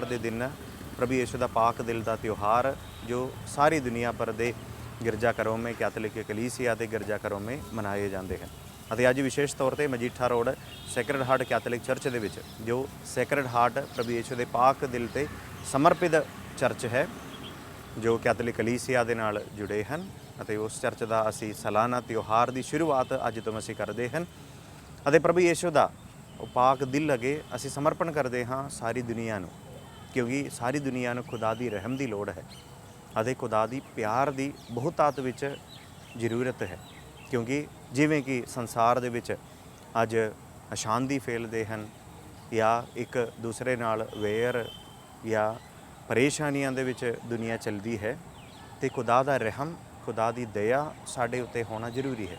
ਸ਼ੁੱਕਰਵਾਰ ਦੇ ਦਿਨ ਪ੍ਰਭੂ ਯੇਸ਼ੂ ਦਾ ਪਾਕ ਦਿਲ ਦਾ ਤਿਉਹਾਰ, ਜੋ ਸਾਰੀ ਦੁਨੀਆ ਭਰ ਦੇ ਗਿਰਜਾ ਘਰੋਂ ਮੇ, ਕੈਥੋਲਿਕ ਕਲੀਸਿਆ ਦੇ ਗਿਰਜਾ ਘਰੋਂ ਮੇ ਮਨਾਏ ਜਾਂਦੇ ਹਨ। ਅਤੇ ਅੱਜ ਵਿਸ਼ੇਸ਼ ਤੌਰ ਤੇ Majitha road, Sacred Heart Catholic church ਦੇ ਵਿੱਚ, ਜੋ ਸੈਕਰਡ ਹਾਰਟ ਪ੍ਰਭੂ ਯੇਸ਼ੂ ਦੇ ਪਾਕ ਦਿਲ ਤੇ ਸਮਰਪਿਤ ਚਰਚ ਹੈ, ਜੋ ਕੈਥੋਲਿਕ ਕਲੀਸਿਆ ਦੇ ਨਾਲ ਜੁੜੇ ਹਨ। ਅਤੇ ਉਸ ਚਰਚ ਦਾ ਅਸੀਂ ਸਾਲਾਨਾ ਤਿਉਹਾਰ ਦੀ ਸ਼ੁਰੂਆਤ ਅੱਜ ਤੋਂ ਅਸੀਂ ਕਰਦੇ ਹਨ। ਅਤੇ ਪ੍ਰਭੂ ਯੇਸ਼ੂ ਦਾ ਉਹ ਪਾਕ ਦਿਲ ਅਗੇ ਅਸੀਂ ਸਮਰਪਣ ਕਰਦੇ ਹਾਂ ਸਾਰੀ ਦੁਨੀਆ ਨੂੰ। ਕਿਉਂਕਿ ਸਾਰੀ ਦੁਨੀਆ ਨੂੰ ਖੁਦਾ ਦੀ ਰਹਿਮ ਦੀ ਲੋੜ ਹੈ ਅਤੇ ਖੁਦਾ ਦੀ ਪਿਆਰ ਦੀ ਬਹੁਤਾਤ ਵਿੱਚ ਜ਼ਰੂਰਤ ਹੈ। ਕਿਉਂਕਿ ਜਿਵੇਂ ਕਿ ਸੰਸਾਰ ਦੇ ਵਿੱਚ ਅੱਜ ਅਸ਼ਾਂਤੀ ਫੈਲਦੇ ਹਨ ਜਾਂ ਇੱਕ ਦੂਸਰੇ ਨਾਲ ਵੇਰ ਜਾਂ ਪਰੇਸ਼ਾਨੀਆਂ ਦੇ ਵਿੱਚ ਦੁਨੀਆ ਚੱਲਦੀ ਹੈ, ਤੇ ਖੁਦਾ ਦਾ ਰਹਿਮ, ਖੁਦਾ ਦੀ ਦਇਆ ਸਾਡੇ ਉੱਤੇ ਹੋਣਾ ਜ਼ਰੂਰੀ ਹੈ।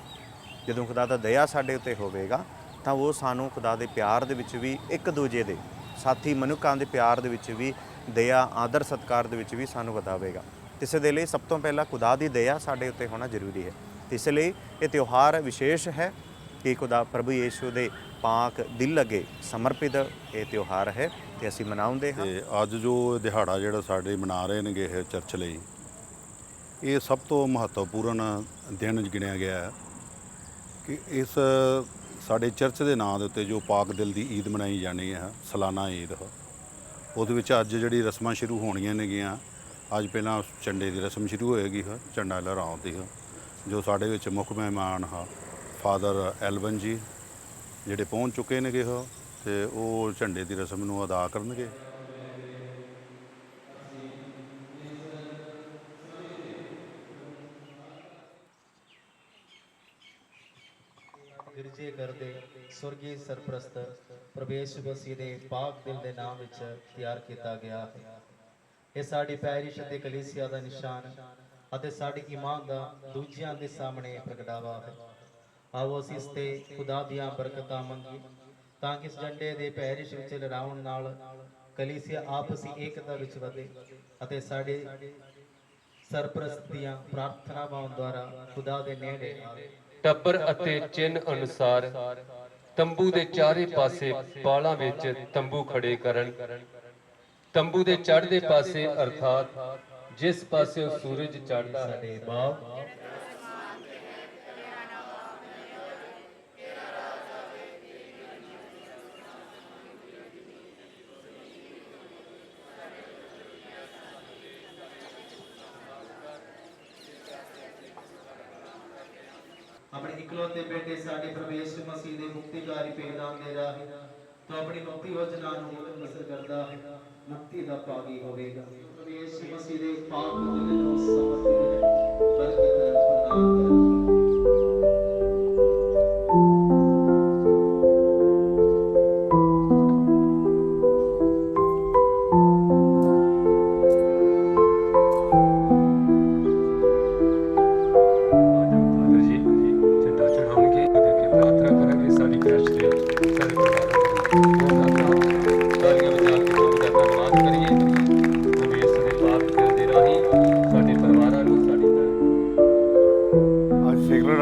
ਜਦੋਂ ਖੁਦਾ ਦਾ ਦਇਆ ਸਾਡੇ ਉੱਤੇ ਹੋਵੇਗਾ, ਤਾਂ ਉਹ ਸਾਨੂੰ ਖੁਦਾ ਦੇ ਪਿਆਰ ਦੇ ਵਿੱਚ ਵੀ ਇੱਕ ਦੂਜੇ ਦੇ ਸਾਥੀ ਮਨੁੱਖਾਂ ਦੇ ਪਿਆਰ ਦੇ ਵਿੱਚ ਵੀ ਦਇਆ, ਆਦਰ, ਸਤਕਾਰ ਦੇ ਵਿੱਚ ਵੀ ਸਾਨੂੰ ਵਧਾਵੇਗਾ। ਇਸ ਦੇ ਲਈ ਸਭ ਤੋਂ ਪਹਿਲਾਂ ਖੁਦਾ ਦੀ ਦਇਆ ਸਾਡੇ ਉੱਤੇ ਹੋਣਾ ਜ਼ਰੂਰੀ ਹੈ। ਇਸ ਲਈ ਇਹ ਤਿਉਹਾਰ ਵਿਸ਼ੇਸ਼ ਹੈ ਕਿ ਖੁਦਾ ਪ੍ਰਭੂ ਯੀਸ਼ੂ ਦੇ ਪਾਕ ਦਿਲ ਅਗੇ ਸਮਰਪਿਤ ਇਹ ਤਿਉਹਾਰ ਹੈ ਤੇ ਅਸੀਂ ਮਨਾਉਂਦੇ ਹਾਂ। ਤੇ ਅੱਜ ਜੋ ਇਹ ਦਿਹਾੜਾ ਜਿਹੜਾ ਸਾਡੇ ਮਨਾ ਰਹੇ ਨੇਗੇ ਇਹ ਚਰਚ ਲਈ, ਇਹ ਸਭ ਤੋਂ ਮਹੱਤਵਪੂਰਨ ਦਿਨ ਗਿਣਿਆ ਗਿਆ ਹੈ ਕਿ ਇਸ ਸਾਡੇ ਚਰਚ ਦੇ ਨਾਂ ਦੇ ਉੱਤੇ ਜੋ ਪਾਕ ਦਿਲ ਦੀ ਈਦ ਮਨਾਈ ਜਾਣੀ ਹੈ, ਸਾਲਾਨਾ ਈਦ। ਉਹਦੇ ਵਿੱਚ ਅੱਜ ਜਿਹੜੀ ਰਸਮਾਂ ਸ਼ੁਰੂ ਹੋਣੀਆਂ ਨੇਗੀਆਂ, ਅੱਜ ਪਹਿਲਾਂ ਝੰਡੇ ਦੀ ਰਸਮ ਸ਼ੁਰੂ ਹੋਏਗੀ ਹੈ ਝੰਡਾ ਲਹਿਰਾਉਣ ਦੀ ਹੈ ਜੋ ਸਾਡੇ ਵਿੱਚ ਮੁੱਖ ਮਹਿਮਾਨ ਹਾਂ ਫਾਦਰ ਐਲਵਨ ਜੀ, ਜਿਹੜੇ ਪਹੁੰਚ ਚੁੱਕੇ ਨੇਗੇ ਉਹ ਤੇ ਉਹ ਝੰਡੇ ਦੀ ਰਸਮ ਨੂੰ ਅਦਾ ਕਰਨਗੇ। ਗਿਰਜੇ ਕਰਦੇ ਸਵਰਗੀ ਸਰਪ੍ਰਸਤ, ਪ੍ਰਵੇਸ਼ ਮਸੀਹ ਦੇ ਪਾਕ ਦਿਲ ਦੇ ਨਾਮ ਵਿੱਚ ਤਿਆਰ ਕੀਤਾ ਗਿਆ। ਹੈ ਇਹ ਸਾਡੀ ਪੈਰਿਸ਼ ਅਤੇ ਕਲੀਸਿਆ ਦਾ ਨਿਸ਼ਾਨ ਅਤੇ ਸਾਡੀ ਈਮਾਨ ਦਾ ਦੂਜਿਆਂ ਦੇ ਸਾਹਮਣੇ ਪ੍ਰਗਟਾਵਾ ਹੈ। ਆਓ ਅਸੀਂ ਇਸ ਤੇ ਖੁਦਾ ਦੀਆਂ ਬਰਕਤਾਂ ਮੰਗੀਏ ਤਾਂ ਕਿ ਇਸ ਝੰਡੇ ਦੇ ਪੈਰਿਸ਼ ਵਿੱਚ ਲਹਿਰਾਉਣ ਨਾਲ ਕਲੀਸਿਆ ਆਪਸੀ ਏਕਤਾ ਵਿੱਚ ਵਧੇ ਅਤੇ ਸਾਡੇ ਸਰਪ੍ਰਸਤ ਦੀਆਂ ਪ੍ਰਾਰਥਨਾਵਾਂ ਦੁਆਰਾ ਖੁਦਾ ਦੇ ਨੇੜੇ ਆਵੇ। ਟੱਬਰ ਅਤੇ ਚਿੰਨ ਅਨੁਸਾਰ ਤੰਬੂ ਦੇ ਚਾਰੇ ਪਾਸੇ ਬਾਲਾਂ ਵਿੱਚ ਤੰਬੂ ਖੜੇ ਕਰਨ। ਤੰਬੂ ਦੇ ਚੜ੍ਹਦੇ ਪਾਸੇ ਅਰਥਾਤ ਜਿਸ ਪਾਸੇ ਉਹ ਸੂਰਜ ਚੜ੍ਹਦਾ ਹੈ ਬਾਪ ਇਕਲੌਤੇ ਬੇਟੇ ਸਾਡੇ ਪ੍ਰਵੇਸ਼ ਮਸੀਹ ਦੇ ਮੁਕਤੀਕਾਰੀ ਪੈਗਾਮ ਦੇ ਰਾਹੀਂ ਤੂੰ ਆਪਣੀ ਮੁਕਤੀ ਯੋਜਨਾ ਨੂੰ ਨਸਰ ਕਰਦਾ ਮੁਕਤੀ ਦਾ ਭਾਗੀ ਹੋਵੇਗਾ। ਪ੍ਰਵੇਸ਼ ਮਸੀਹ ਦੇ ਪਾਕ ਨੂੰ ਸਮਰਪਿਤ ਹੈ।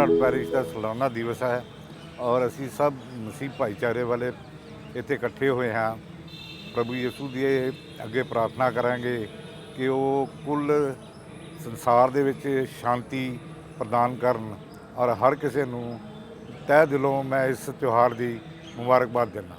ਅੱਜ ਪੈਰਿਸ਼ ਦਾ ਸਾਲਾਨਾ ਦਿਵਸ ਹੈ ਔਰ ਅਸੀਂ ਸਭ ਮਸੀਹ ਭਾਈਚਾਰੇ ਵਾਲੇ ਇੱਥੇ ਇਕੱਠੇ ਹੋਏ ਹਾਂ। ਪ੍ਰਭੂ ਯਿਸੂ ਦੀ ਅੱਗੇ ਪ੍ਰਾਰਥਨਾ ਕਰਾਂਗੇ ਕਿ ਉਹ ਕੁੱਲ ਸੰਸਾਰ ਦੇ ਵਿੱਚ ਸ਼ਾਂਤੀ ਪ੍ਰਦਾਨ ਕਰਨ ਔਰ ਹਰ ਕਿਸੇ ਨੂੰ ਤਹਿ ਦਿਲੋਂ ਮੈਂ ਇਸ ਤਿਉਹਾਰ ਦੀ ਮੁਬਾਰਕਬਾਦ ਦਿੰਦਾ।